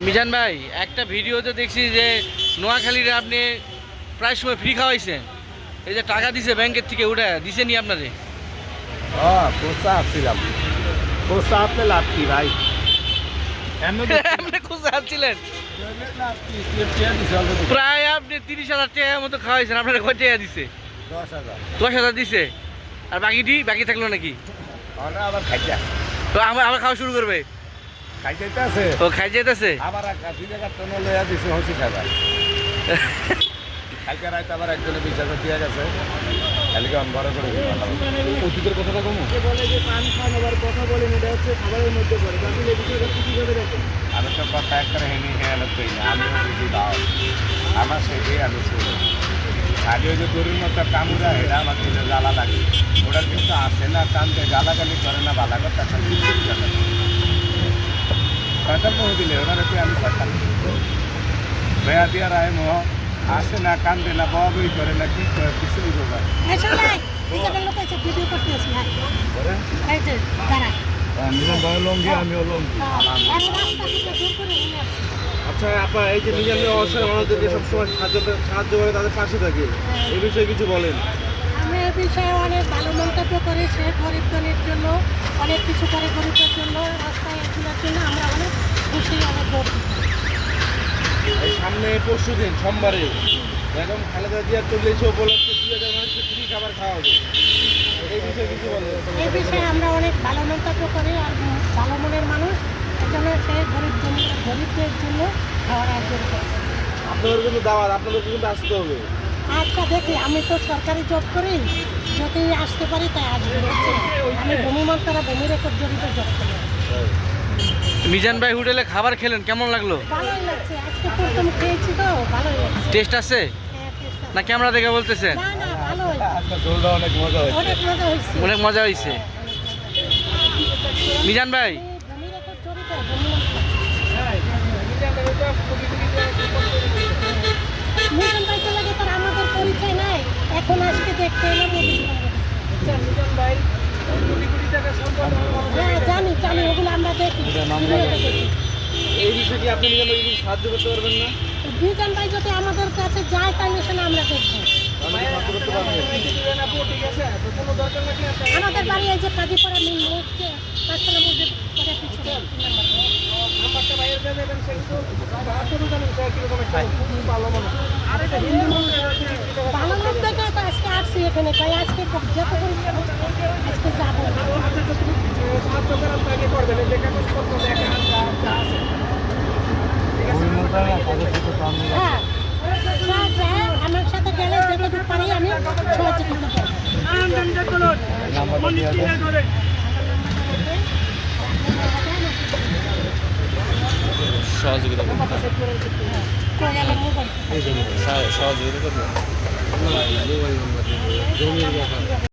মিজান ভাই একটা ভিডিওতে দেখছি যে নোয়াখালীর আপনি প্রায় সময় ফ্রি খাওয়াইছেন। এই যে টাকা দিছে ব্যাংকের থেকে ওটা দিছে নি আপনারে? হ্যাঁ আসছিলাম আপনি লাভ কি ভাই? আপনি খুঁজে আসছিলেন প্রায় আপনি তিরিশ হাজার টাকার মতো খাওয়াইছেন আপনার কয় টাকা দিছে? দশ হাজার। দিছে। আর বাকিটি বাকি থাকল নাকি? আবার খাইছা। তো আমার আবার খাওয়া শুরু করবে। ও খাই যেতেছে আবার দুই জায়গার টন লইয়া দিছি হসি খাবার কালকে রাত আবার একজনে বিশ হাজার দিয়ে গেছে। কালকে অন বড় করে অতীতের কথাটা কমু? বলে যে পান খান আবার কথা বলেন এটা হচ্ছে খাবারের মধ্যে পড়ে। বাকি এই বিষয়টা কি কীভাবে দেখেন? আমি তো কথা একটা হেনি হেয়ালত করি না। আমি বুঝি দাও। আমার সেটি আমি শুনি আগে ওই যে গরুর মতো কামুরা এটা আমার জ্বালা লাগে। ওটা কিন্তু আসে না কামতে গালাগালি করে না কথা খালি। একটু আমি সরকার বেয়া দিয়া রায় মোহ আসে না কান্দে না বই করে না কি করে কিছুই করবে? এসো নাই পিছনের লোক এসে ভিডিও করতে আসি ভাই এই যে দাঁড়া। নিজের বয় লঙ্গি আমিও লঙ্গি। আমি রাস্তা থেকে দূর করে আচ্ছা আপা এই যে নিজের অবসরে মানুষদেরকে সবসময় সাহায্য সাহায্য করে তাদের পাশে থাকে এই বিষয়ে কিছু বলেন। আমি এ বিষয়ে অনেক ভালো মন্তব্য করি সে জন্য অনেক কিছু করে গরিবের জন্য রাস্তায় জন্য আমরা অনেক খুশি অনেক গর্বিত এই সামনে পরশু দিন সোমবারে। বেগম খালেদা জিয়ার চল্লিশ উপলক্ষে দুই হাজার মানুষকে ফ্রি খাবার খাওয়া হবে এই বিষয়ে কিছু বলেন এই বিষয়ে আমরা অনেক ভালো মন্তব্য করি আর ভালো মনের মানুষ এজন্য সে গরিব জন্য গরিবদের জন্য খাওয়ার আয়োজন করে। আপনাদের কিন্তু দাওয়াত আপনাদেরকে কিন্তু আসতে হবে। আচ্ছা দেখি আমি তো সরকারি জব করি যদি আসতে পারি তাই আসব। আমি ভূমি মন্ত্রা ভূমি রেকর্ড জড়িত জব করি। মিজান ভাই হোটেলে খাবার খেলেন কেমন লাগল? ভালোই লাগছে আজকে প্রথম খেয়েছি তো ভালোই লাগছে। টেস্ট আছে? হ্যাঁ, আছে। না ক্যামেরা দেখে বলতেছেন? না না ভালোই। আজকে দোলটা অনেক মজা হয়েছে। অনেক মজা হয়েছে। অনেক মজা হয়েছে। মিজান ভাই আমি ভূমি রেকর্ড জড়িত ভূমি মন্ত্রা মিশন পাইতে লাগে তার আমাদের পরিচয় নাই এখন আজকে দেখতে এলাম হ্যাঁ জানি জানি ওগুলো আমরা দেখি ভিডিওতে দেখি এই বিষয়ে কি আপনি সাহায্য করতে পারবেন না? দুইজন ভাই যদি আমাদের কাছে যায় তাহলে সেটা আমরা দেখব আমাদের বাড়ি এই যে কাজীপাড়া পাঁচতলা মসজিদ করে পিছনে ভালো লোক দেখে এখানে তাই আজকে যত আজকে যাব হ্যাঁ যা যা আমার সাথে গেলে যেটুকু পারি আমি সহযোগিতা করব সহযোগিতা গেলে সহযোগিতা করব なあ、言い終わりなんだけど、どういうことか。